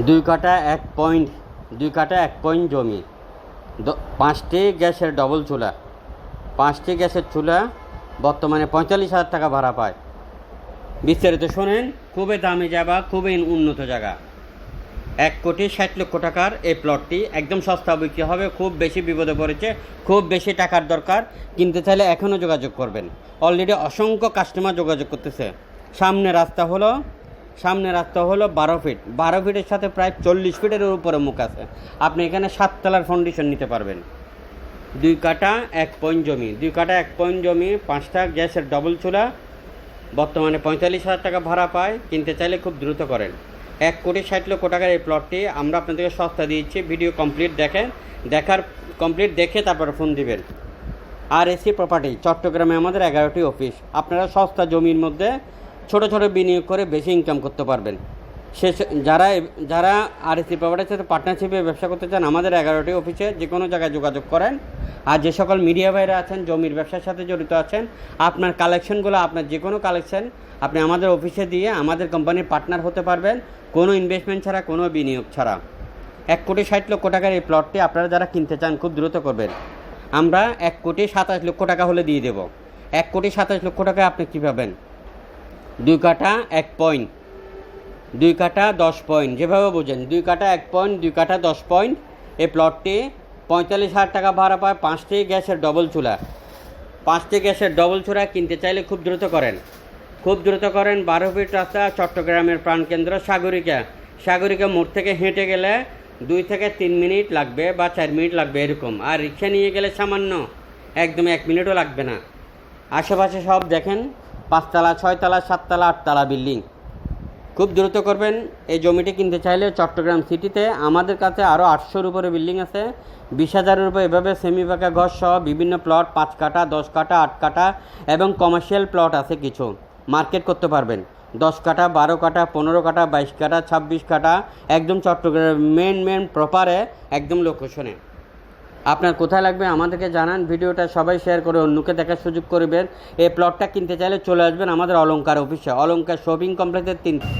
দুই কাটা এক পয়েন্ট, দুই কাটা এক পয়েন্ট জমি। পাঁচটি গ্যাসের ডবল চুলা। পাঁচটি গ্যাসের চুলা বর্তমানে পঁয়তাল্লিশ হাজার টাকা ভাড়া পায়। বিস্তারিত শোনেন, খুবই দামি জায়গা, খুবই উন্নত জায়গা। এক কোটি ষাট লক্ষ টাকার এই প্লটটি একদম সস্তা বিক্রি হবে, খুব বেশি বিপদে পড়েছে, খুব বেশি টাকার দরকার, কিনতে চাইলে এখনও যোগাযোগ করবেন। অলরেডি অসংখ্য কাস্টমার যোগাযোগ করতেছে। সামনে রাস্তা হলো সামনে রাস্তা হলো বারো ফিট। বারো ফিটের সাথে প্রায় চল্লিশ ফিটের উপরে মুখ আছে। আপনি এখানে সাততলার ফাউন্ডেশন নিতে পারবেন। দুই কাটা, এক পয়েন্ট জমি। দুই কাটা, এক পয়েন্ট জমি, পাঁচটা গ্যাসের ডবল চুলা, বর্তমানে পঁয়তাল্লিশ হাজার টাকা ভাড়া পায়। কিনতে চাইলে খুব দ্রুত করেন। এক কোটি ষাট লক্ষ টাকার এই প্লটটি আমরা আপনাদেরকে সস্তা দিয়েছি। ভিডিও কমপ্লিট দেখেন দেখার কমপ্লিট দেখে তারপরে ফোন দিবেন। আর এসি প্রপার্টি চট্টগ্রামে আমাদের এগারোটি অফিস আপনারা সস্তা জমির মধ্যে ছোট ছোট বিনিয়োগ করে বেশি ইনকাম করতে পারবেন। সে যারা যারা আর এসি প্রপার্টির সাথে পার্টনারশিপে ব্যবসা করতে চান, আমাদের এগারোটি অফিসে যে কোনো জায়গায় যোগাযোগ করেন। আর যে সকল মিডিয়া ভাইরা আছেন, জমির ব্যবসার সাথে জড়িত আছেন, আপনার কালেকশনগুলো আপনার যে কোনো কালেকশন আপনি আমাদের অফিসে দিয়ে আমাদের কোম্পানির পার্টনার হতে পারবেন, কোনো ইনভেস্টমেন্ট ছাড়া, কোনো বিনিয়োগ ছাড়া। এক কোটি ষাট লক্ষ টাকার এই প্লটটি আপনারা যারা কিনতে চান, খুব দ্রুত করবেন। আমরা এক কোটি সাতাশ লক্ষ টাকা হলে দিয়ে দেব। এক কোটি সাতাশ লক্ষ টাকা আপনি কী পাবেন? দুই কাটা এক পয়েন্ট দুই কাটা দশ পয়েন্ট যেভাবে বোঝেন, দুই কাটা এক পয়েন্ট দুই কাটা দশ পয়েন্ট এই প্লটটি পঁয়তাল্লিশ হাজার টাকা ভাড়া পায় পাঁচটি গ্যাসের ডবল চুলা। পাঁচটি গ্যাসের ডবল চুলা কিনতে চাইলে খুব দ্রুত করেন। খুব দ্রুত করেন বারো ফিট রাস্তা, চট্টগ্রামের প্রাণকেন্দ্র সাগরিকা। সাগরিকা মোড় থেকে হেঁটে গেলে দুই থেকে তিন মিনিট লাগবে বা চার মিনিট লাগবে এরকম। আর রিক্সা নিয়ে গেলে সামান্য, একদম এক মিনিটও লাগবে না। আশেপাশে সব দেখেন পাঁচতলা, ছয়তলা, সাততলা, আটতলা বিল্ডিং। খুব দ্রুত করবেন এই জমিটি কিনতে চাইলে চট্টগ্রাম সিটিতে। আমাদের কাছে আরও আটশোর উপরে বিল্ডিং আছে। বিশ হাজারের উপরে এভাবে সেমি পাকা ঘর সহ বিভিন্ন প্লট, পাঁচ কাটা দশ কাটা আট কাটা এবং কমার্শিয়াল প্লট আছে কিছু। মার্কেট করতে পারবেন। দশ কাটা বারো কাটা পনেরো কাটা বাইশ কাটা ছাব্বিশ কাটা একদম চট্টগ্রাম মেন মেন প্রপারে একদম লোকেশনে আপনার কোথায় লাগবে আমাদেরকে জানান, ভিডিওটা সবাই শেয়ার করে অন্যকে দেখার সুযোগ করবেন এই প্লটটা কিনতে চাইলে চলে আসবেন আমাদের অলঙ্কার অফিসে অলঙ্কার শপিং কমপ্লেক্সের তিন